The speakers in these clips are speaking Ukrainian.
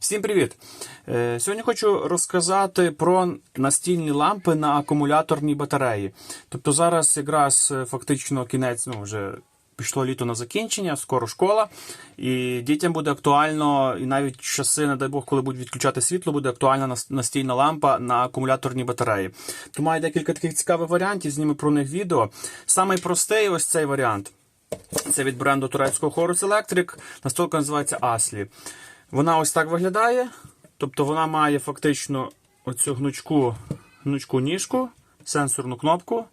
Всім привіт! Е, Сьогодні хочу розказати про настільні лампи на акумуляторній батареї. Тобто зараз якраз е, фактично кінець, ну вже пішло літо на закінчення, скоро школа, і дітям буде актуально, і навіть часи, не дай Бог, коли будуть відключати світло, буде актуальна нас- настільна лампа на акумуляторній батареї. Тому маю декілька таких цікавих варіантів, зніму про них відео. Самий простий ось цей варіант. Це від бренду турецького Horus Electric. Настолка називається Asley. Вона ось так виглядає. Тобто вона має фактично оцю гнучку, гнучку ніжку, сенсорну кнопку,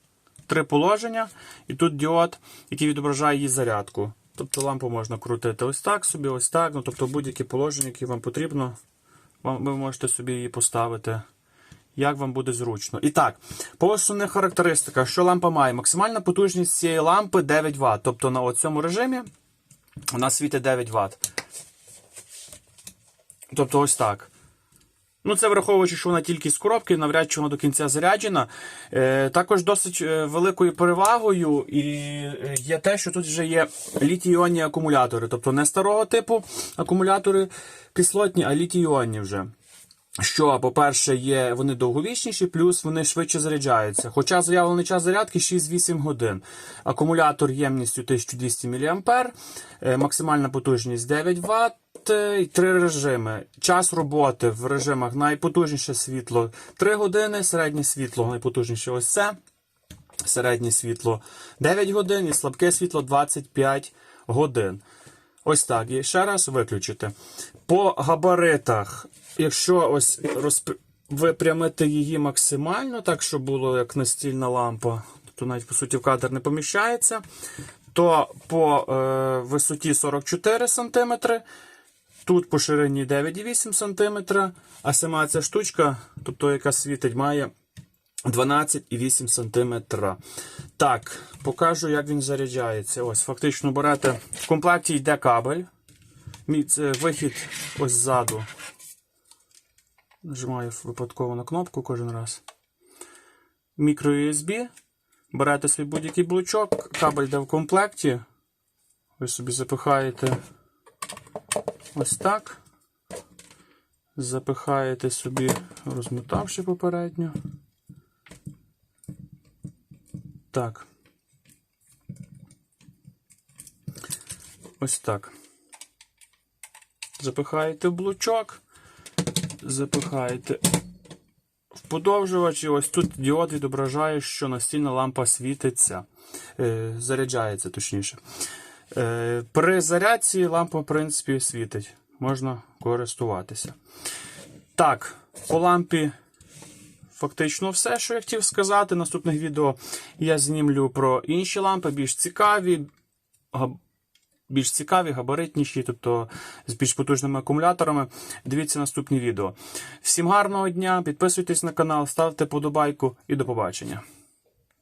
три положення, і тут діод, який відображає її зарядку. Тобто лампу можна крутити ось так собі, ось так. Ну, тобто будь-які положення, які вам потрібно, ви можете собі її поставити. Як вам буде зручно. І так, по основних характеристиках, що лампа має? Максимальна потужність цієї лампи 9 Вт. Тобто на цьому режимі вона світить 9 Вт. Тобто ось так. Ну, це враховуючи, що вона тільки з коробки, навряд чи вона до кінця заряджена. Е, також досить е, великою перевагою і е, є те, що тут вже є літій-іонні акумулятори. Тобто не старого типу акумулятори кислотні, а літій-іонні вже. Що, по-перше, є вони довговічніші, плюс вони швидше заряджаються. Хоча заявлений час зарядки 6-8 годин. Акумулятор ємністю 1200 мА, е, максимальна потужність 9 Вт. І три режими. Час роботи в режимах найпотужніше світло 3 години, середнє світло найпотужніше ось це. Середнє світло 9 годин і слабке світло 25 годин. Ось так. І ще раз виключити. По габаритах, якщо ось розп... випрямити її максимально, так щоб було як настільна лампа, тобто навіть по суті в кадр не поміщається, то по е, висоті 44 см, тут по ширині 9,8 см, а сама ця штучка, тобто яка світить, має 12,8 см. Так, покажу, як він заряджається. Ось, фактично берете. В комплекті йде кабель. Вихід ось ззаду. Нажимаю випадково на кнопку кожен раз. Мікро USB. Берете свій будь-який блочок, кабель йде в комплекті. Ви собі запихаєте ось так. Запихаєте собі, розмотавши попередньо. Так. Ось так. Запихаєте в блочок, запихаєте в подовжувач, і ось тут діод відображає, що настільна лампа світиться, е, заряджається точніше. Е, при зарядці лампа, в принципі, світить. Можна користуватися. Так, по лампі фактично все, що я хотів сказати. Наступних відео я знімлю про інші лампи, більш цікаві, більш цікаві, габаритніші, тобто з більш потужними акумуляторами. Дивіться наступні відео. Всім гарного дня, підписуйтесь на канал, ставте подобайку і до побачення.